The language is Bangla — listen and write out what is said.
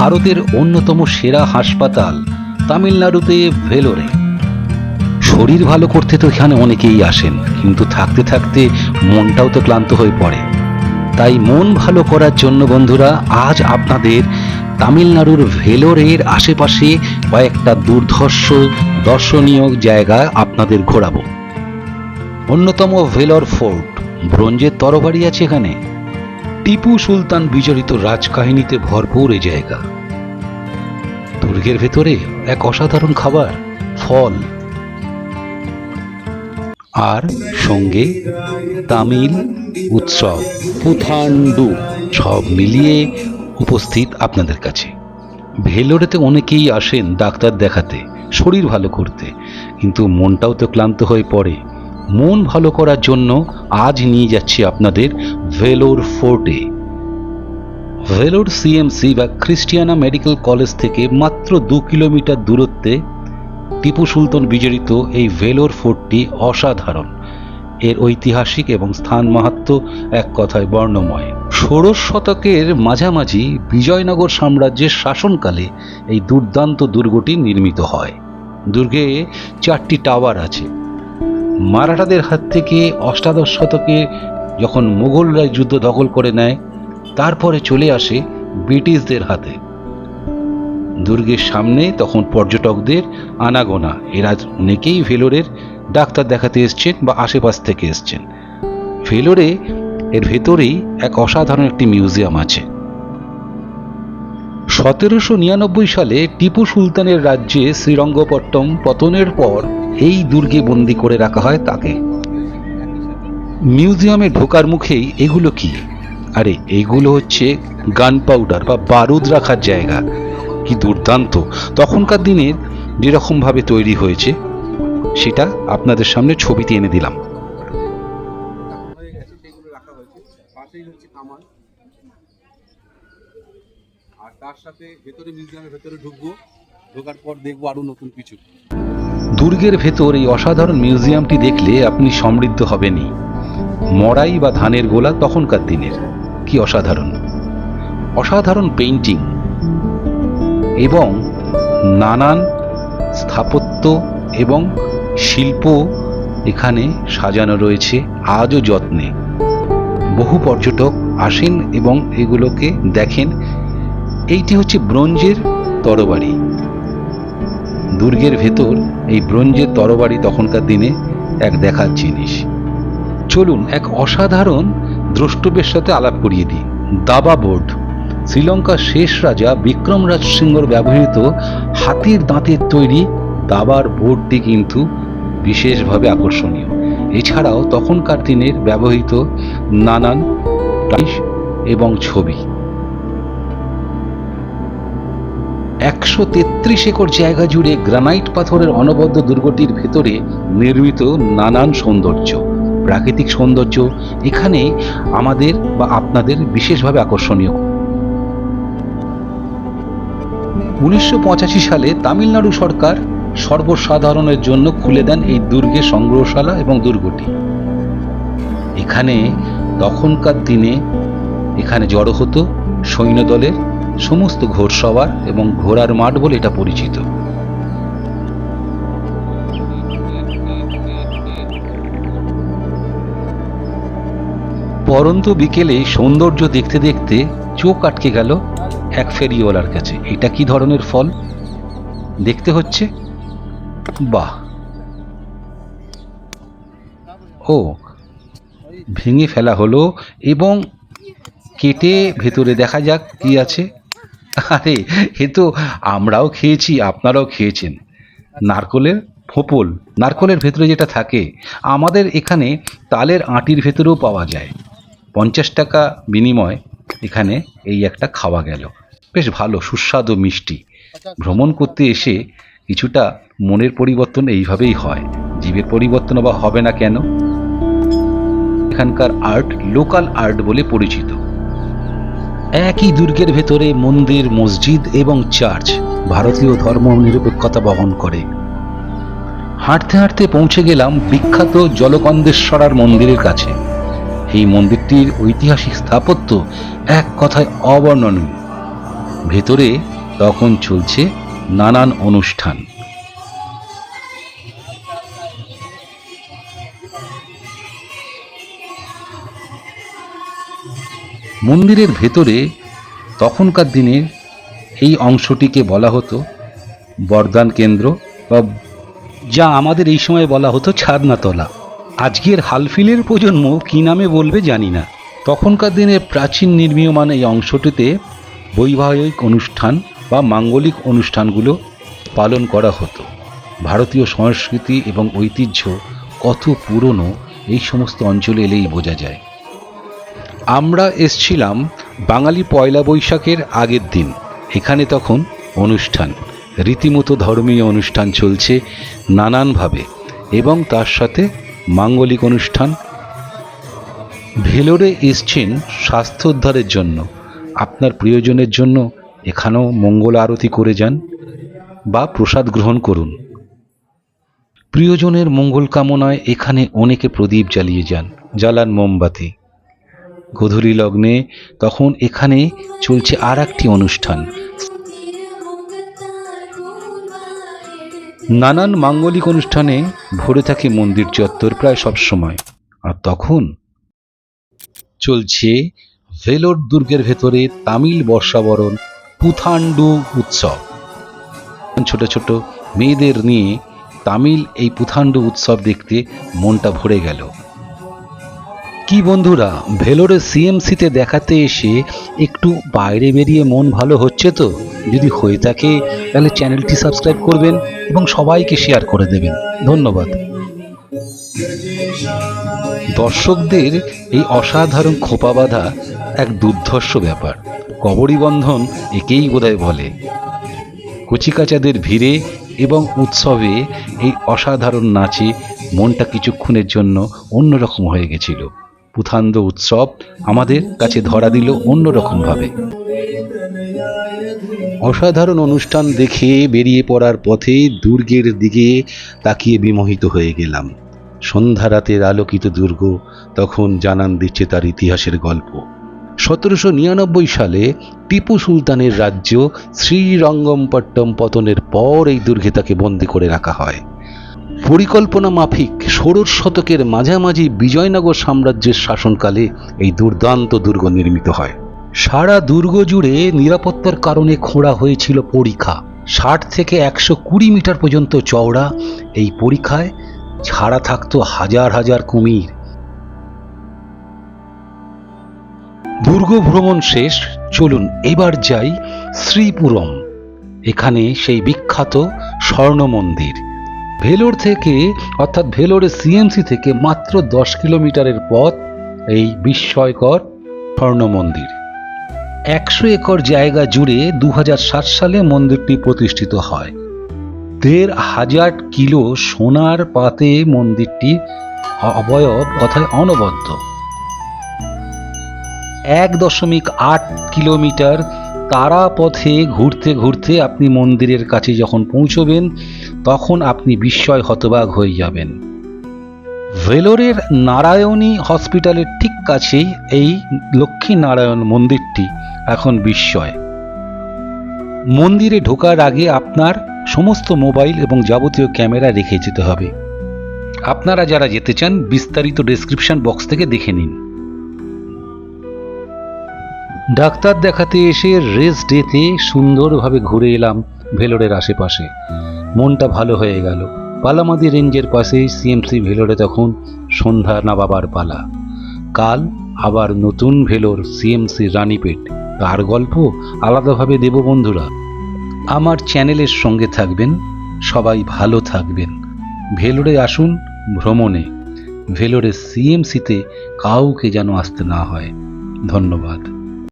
ভারতের অন্যতম সেরা হাসপাতাল তামিলনাড়ুতে ভেলোরে। শরীর ভালো করতে তো এখানে অনেকেই আসেন, কিন্তু থাকতে থাকতে মনটাও তো ক্লান্ত হয়ে পড়ে। তাই মন ভালো করার জন্য বন্ধুরা, আজ আপনাদের তামিলনাড়ুর ভেলোরের আশেপাশে কয়েকটা দুর্ধর্ষ, দর্শনীয় জায়গা আপনাদের ঘোরাবো। অন্যতম ভেলোর ফোর্ট, ব্রোঞ্জের তরবারি আছে এখানে। টিপু সুলতান বিজড়িত রাজকাহিনীতে ভরপুর এই জায়গা। দুর্গের ভেতরে এক অসাধারণ খাবার ফল। আর সঙ্গে তামিল উৎসব। পুথান্ডু সব মিলিয়ে উপস্থিত আপনাদের কাছে। ভেলোরেতে অনেকেই আসেন ডাক্তার দেখাতে শরীর ভালো করতে। কিন্তু মনটাও তো ক্লান্ত হয়ে পড়ে। মন ভালো করার জন্য আজ নিয়ে যাচ্ছি আপনাদের ভেলোর ফোর্টে ভেলোর সিএমসি বা খ্রিস্টিয়ানা মেডিকেল কলেজ থেকে মাত্র দু কিলোমিটার দূরত্বে টিপু সুলতান বিজড়িত এই ভেলোর ফোর্টটি অসাধারণ। এর ঐতিহাসিক এবং স্থান মাহাত্ম্য এক কথায় বর্ণময়। ষোড়শ শতকের মাঝামাঝি বিজয়নগর সাম্রাজ্যের শাসনকালে এই দুর্দান্ত দুর্গটি নির্মিত হয়। দুর্গে চারটি টাওয়ার আছে। মারাঠাদের হাত থেকে অষ্টাদশ শতকে যখন মুঘলরা যুদ্ধ দখল করে নেয়, তারপরে চলে আসে ব্রিটিশদের হাতে। দুর্গের সামনে তখন পর্যটকদের আনাগোনা। এরা অনেকেই ভেলোরের ডাক্তার দেখাতে এসছেন বা আশেপাশ থেকে এসছেন। ভেলোরে, এর ভেতরেই এক অসাধারণ একটি মিউজিয়াম আছে। সতেরোশো নিরানব্বই সালে টিপু সুলতানের রাজ্যে শ্রীরঙ্গপট্টম পতনের পর এই দুর্গে বন্দি করে রাখা হয় তাকে। মিউজিয়ামে ঢোকার মুখেই এগুলো কি? আরে এইগুলো হচ্ছে গান পাউডার বা বারুদ রাখার জায়গা। কি দুর্দান্ত। তখনকার দিনের যেরকমভাবে তৈরি হয়েছে সেটা আপনাদের সামনে ছবিতে এনে দিলাম। আর তার সাথে ভেতরে মিউজিয়ামের ভেতরে ঢুকবো ঢোকার পর দেখব আরও নতুন কিছু। দুর্গের ভেতর এই অসাধারণ মিউজিয়ামটি দেখলে আপনি সমৃদ্ধ হবেনই। মড়াই বা ধানের গোলা তখনকার দিনের। কি অসাধারণ। অসাধারণ পেইন্টিং এবং নানান স্থাপত্য এবং শিল্প এখানে সাজানো রয়েছে আজও যত্নে। বহু পর্যটক আসেন এবং এগুলোকে দেখেন। এইটি হচ্ছে ব্রোঞ্জের তরবারি। দুর্গের ভেতর এই ব্রোঞ্জের তরবারি তখনকার দিনে এক দেখার জিনিস। চলুন এক অসাধারণ দ্রষ্টব্যের সাথে আলাপ করিয়ে দিই। দাবা বোর্ড। শ্রীলঙ্কার শেষ রাজা বিক্রমরাজ সিংহর ব্যবহৃত হাতির দাঁতের তৈরি দাবার বোর্ডটি কিন্তু বিশেষভাবে আকর্ষণীয়। এছাড়াও তখনকার দিনের ব্যবহৃত নানান টাইস এবং ছবি। একশো তেত্রিশ একর জায়গা জুড়ে গ্রানাইট পাথরের অনবদ্য দুর্গটির ভেতরে নির্মিত নানান সৌন্দর্য। প্রাকৃতিক সৌন্দর্য এখানে আমাদের বা আপনাদের বিশেষভাবে আকর্ষণীয়। উনিশশো সালে তামিলনাড়ু সরকার সর্বসাধারণের জন্য খুলে দেন এই দুর্গের সংগ্রহশালা এবং দুর্গটি। এখানে তখনকার দিনে এখানে জড়ো হতো সৈন্যদলের সমস্ত ঘোড়সওয়ার এবং ঘোড়ার মাঠ বলে এটা পরিচিত। পরন্ত বিকেলে সৌন্দর্য দেখতে দেখতে চোখ আটকে গেল এক ফেরিওয়ালার কাছে। এটা কি ধরনের ফল? দেখতে হচ্ছে? বাহ। ও, ভেঙে ফেলা হলো এবং কেটে ভেতরে দেখা যাক কি আছে। আরে, এ তো আমরাও খেয়েছি, আপনারাও খেয়েছেন। নারকলের ফোপল। নারকলের ভেতরে যেটা থাকে, আমাদের এখানে তালের আটির ভেতরেও পাওয়া যায়। পঞ্চাশ টাকা বিনিময় এখানে এই একটা খাওয়া গেল। বেশ ভালো, সুস্বাদু, মিষ্টি। ভ্রমণ করতে এসে কিছুটা মনের পরিবর্তন এইভাবেই হয়। জীবের পরিবর্তন বা হবে না কেন? এখানকার আর্ট লোকাল আর্ট বলে পরিচিত। একই দুর্গের ভেতরে মন্দির, মসজিদ এবং চার্চ ভারতীয় ধর্ম নিরপেক্ষতা বহন করে। হাঁটতে হাঁটতে পৌঁছে গেলাম বিখ্যাত জলকন্দেশ্বরার মন্দিরের কাছে। এই মন্দিরটির ঐতিহাসিক স্থাপত্য এক কথায় অবর্ণনীয়। ভেতরে তখন চলছে নানান অনুষ্ঠান। মন্দিরের ভেতরে তখনকার দিনের এই অংশটিকে বলা হতো বরদান কেন্দ্র বা যা আমাদের এই সময় বলা হতো ছাদনাতলা। আজকের হালফিলের প্রজন্ম কী নামে বলবে জানি না। তখনকার দিনে প্রাচীন নির্মীয়মান এই অংশটিতে বৈবাহিক অনুষ্ঠান বা মাঙ্গলিক অনুষ্ঠানগুলো পালন করা হতো। ভারতীয় সংস্কৃতি এবং ঐতিহ্য কত পুরনো এই সমস্ত অঞ্চলে এলেই বোঝা যায়। আমরা এসছিলাম বাঙালি পয়লা বৈশাখের আগের দিন। এখানে তখন অনুষ্ঠান, রীতিমতো ধর্মীয় অনুষ্ঠান চলছে নানানভাবে এবং তার সাথে মাঙ্গলিক অনুষ্ঠান। ভেলোরে এসছেন স্বাস্থ্য উদ্ধারের জন্য। আপনার প্রিয়জনের জন্য এখানেও মঙ্গল আরতি করে যান বা প্রসাদ গ্রহণ করুন। প্রিয়জনের মঙ্গল কামনায় এখানে অনেকে প্রদীপ জ্বালিয়ে যান। জ্বালান মোমবাতি। গধূলি লগ্নে তখন এখানে চলছে আর একটি অনুষ্ঠান। নানান মাঙ্গলিক অনুষ্ঠানে ভরে থাকে মন্দির চত্বর প্রায় সব সময়। আর তখন চলছে ভেলোর দুর্গের ভেতরে তামিল বর্ষাবরণ পুথান্ডু উৎসব। ছোট ছোট মেয়েদের নিয়ে তামিল এই পুথান্ডু উৎসব দেখতে মনটা ভরে গেল। কি বন্ধুরা, ভেলোরে সিএমসিতে দেখাতে এসে একটু বাইরে বেরিয়ে মন ভালো হচ্ছে তো? যদি হয়ে থাকে, তাহলে চ্যানেলটি সাবস্ক্রাইব করবেন এবং সবাইকে শেয়ার করে দেবেন। ধন্যবাদ। দর্শকদের এই অসাধারণ খোপা বাঁধা এক দুর্ধর্ষ ব্যাপার। কবরী বন্ধন একেই বোধহয় বলে। কচিকাচাদের ভিড়ে এবং উৎসবে এই অসাধারণ নাচে মনটা কিছুক্ষণের জন্য অন্যরকম হয়ে গেছিল। পুথান্দ উৎসব আমাদের কাছে ধরা দিল অন্যরকমভাবে অসাধারণ অনুষ্ঠান দেখে বেরিয়ে পড়ার পথে দুর্গের দিকে তাকিয়ে বিমোহিত হয়ে গেলাম। সন্ধ্যা রাতের আলোকিত দুর্গ, তখন জানান দিচ্ছে তার ইতিহাসের গল্প। সতেরোশো নিরানব্বই সালে টিপু সুলতানের রাজ্য শ্রীরঙ্গমপট্টম পতনের পর এই দুর্গে তাকে বন্দি করে রাখা হয়। পরিকল্পনা মাফিক ষোড়শ শতকের মাঝামাঝি বিজয়নগর সাম্রাজ্যের শাসনকালে এই দুর্দান্ত দুর্গ নির্মিত হয়। সারা দুর্গ জুড়ে নিরাপত্তার কারণে খোঁড়া হয়েছিল পরীক্ষা। ষাট থেকে একশো কুড়ি মিটার পর্যন্ত চওড়া এই পরীক্ষায় ছাড়া থাকত হাজার হাজার কুমির। দুর্গ ভ্রমণ শেষ, চলুন এবার যাই শ্রীপুরম। এখানে সেই বিখ্যাত স্বর্ণ মন্দির। ভেলোর থেকে, অর্থাৎ ভেলোরের সিএমসি থেকে মাত্র দশ কিলোমিটারের পথ এই বিস্ময়কর স্বর্ণ মন্দির। একশো একর জায়গা জুড়ে দু হাজার সাত সালে মন্দিরটি প্রতিষ্ঠিত হয়। দেড় হাজার কিলো সোনার পাতে মন্দিরটি অবয়ব কথায় অনবদ্য। এক দশমিক আট কিলোমিটার তারা পথে ঘুরতে ঘুরতে আপনি মন্দিরের কাছে যখন পৌঁছবেন তখন আপনি বিস্ময় হতবাক হয়ে যাবেন। ভেলোরের নারায়ণী হসপিটালের ঠিক কাছেই এই লক্ষ্মী নারায়ণ মন্দিরটি এখন বিস্ময়। মন্দিরে ঢোকার আগে আপনার সমস্ত মোবাইল এবং যাবতীয় ক্যামেরা রেখে যেতে হবে। আপনারা যারা যেতে চান, বিস্তারিত ডেসক্রিপশন বক্স থেকে দেখে নিন। ডাক্তার দেখাতে এসে রেস্ট ডেতে সুন্দরভাবে ঘুরে এলাম ভেলোরের আশেপাশে। মনটা ভালো হয়ে গেল। পালামাদি রেঞ্জের পাশেই সিএমসি ভেলোরে তখন সন্ধ্যা নাবাবার পালা। কাল আবার নতুন ভেলোর সিএমসি রানীপেট। তার গল্প আলাদাভাবে দেব বন্ধুরা। আমার চ্যানেলের সঙ্গে থাকবেন, সবাই ভালো থাকবেন। ভেলোরে আসুন ভ্রমণে। ভেলোরে সিএমসিতে কাউকে যেন আসতে না হয়। ধন্যবাদ।